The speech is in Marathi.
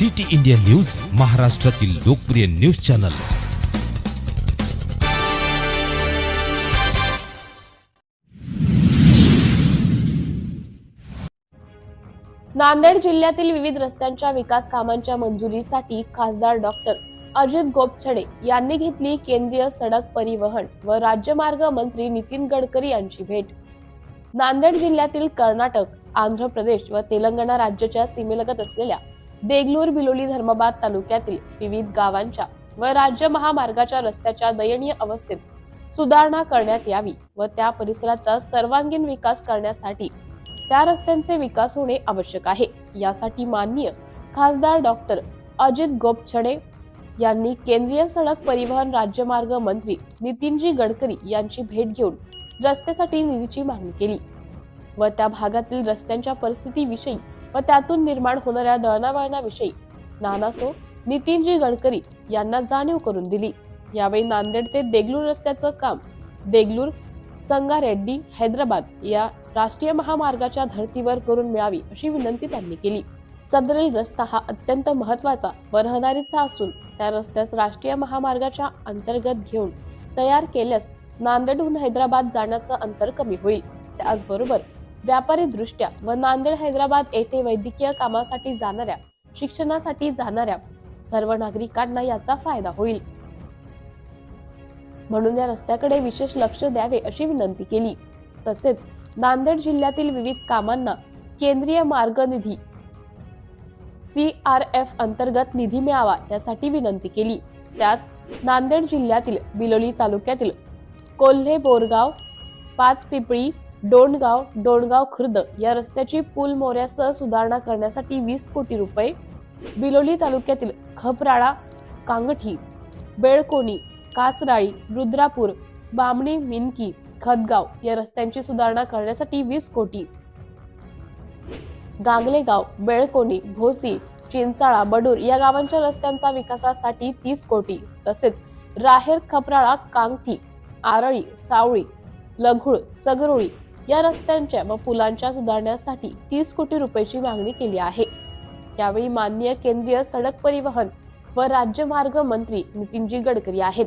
सिटी इंडिया न्यूज महाराष्ट्रातील लोकप्रिय न्यूज चॅनल. नांदेड जिल्ह्यातील विविध रस्त्यांच्या विकास कामांच्या मंजुरीसाठी खासदार डॉक्टर अजित गोपछडे यांनी घेतली केंद्रीय सडक परिवहन व राज्यमार्ग मंत्री नितीन गडकरी यांची भेट. नांदेड जिल्ह्यातील कर्नाटक आंध्र प्रदेश व तेलंगणा राज्याच्या सीमेलगत असलेल्या देगलूर बिलोली धर्माबाद तालुक्यातील विविध गावांच्या व राज्य महामार्गाच्या रस्त्याच्या दयनीय अवस्थेत सुधारणा करण्यात यावी व त्या परिसराचा सर्वांगीण विकास करण्यासाठी त्या रस्त्यांचे विकास होणे आवश्यक आहे. यासाठी माननीय खासदार डॉक्टर अजित गोपछडे यांनी केंद्रीय सडक परिवहन राज्यमार्ग मंत्री नितीनजी गडकरी यांची भेट घेऊन रस्त्यासाठी निधीची मागणी केली व त्या भागातील रस्त्यांच्या परिस्थितीविषयी व त्यातून निर्माण होणाऱ्या दळणावळणाविषयी नानासो नितीनजी गडकरी यांना जाणीव करून दिली. यावेळी नांदेड ते देगलूर रस्त्याचं काम देगलूर संगारेड्डी हैदराबाद या राष्ट्रीय महामार्गाच्या धर्तीवर करून मिळावी अशी विनंती त्यांनी केली. सदरील रस्ता हा अत्यंत महत्त्वाचा व रहदारीचा असून त्या रस्त्यास राष्ट्रीय महामार्गाच्या अंतर्गत घेऊन तयार केल्यास नांदेडहून हैदराबाद जाण्याचं अंतर कमी होईल. त्याचबरोबर व्यापारी दृष्ट्या व नांदेड हैदराबाद येथे वैद्यकीय कामासाठी जाणाऱ्या शिक्षणासाठी जाणाऱ्या सर्व नागरिकांना याचा फायदा होईल. म्हणून या रस्त्याकडे विशेष लक्ष द्यावे अशी विनंती केली. तसेच नांदेड जिल्ह्यातील विविध कामांना केंद्रीय मार्ग निधी सी आर एफ अंतर्गत निधी मिळावा यासाठी विनंती केली. त्यात नांदेड जिल्ह्यातील बिलोली तालुक्यातील कोल्हे बोरगाव पाच पिपळी डोणगाव डोणगाव खुर्द या रस्त्याची पूल मोऱ्यासह सुधारणा करण्यासाठी वीस कोटी रुपये. बिलोली तालुक्यातील खपराळा कांगठी बेळकोणी कासराळी रुद्रापूर बामणी मिनकी खतगाव या रस्त्यांची सुधारणा करण्यासाठी वीस कोटी. गांगलेगाव बेळकोणी भोसी चिंचाळा बडूर या गावांच्या रस्त्यांचा विकासासाठी तीस कोटी. तसेच राहेर खपराळा कांगठी आरळी सावळी लघुळ सगरोळी या रस्त्यांच्या व पुलांच्या सुधारण्यासाठी तीस कोटी रुपयाची मागणी केली आहे. यावेळी माननीय केंद्रीय सडक परिवहन व राज्यमार्ग मंत्री नितीनजी गडकरी आहेत.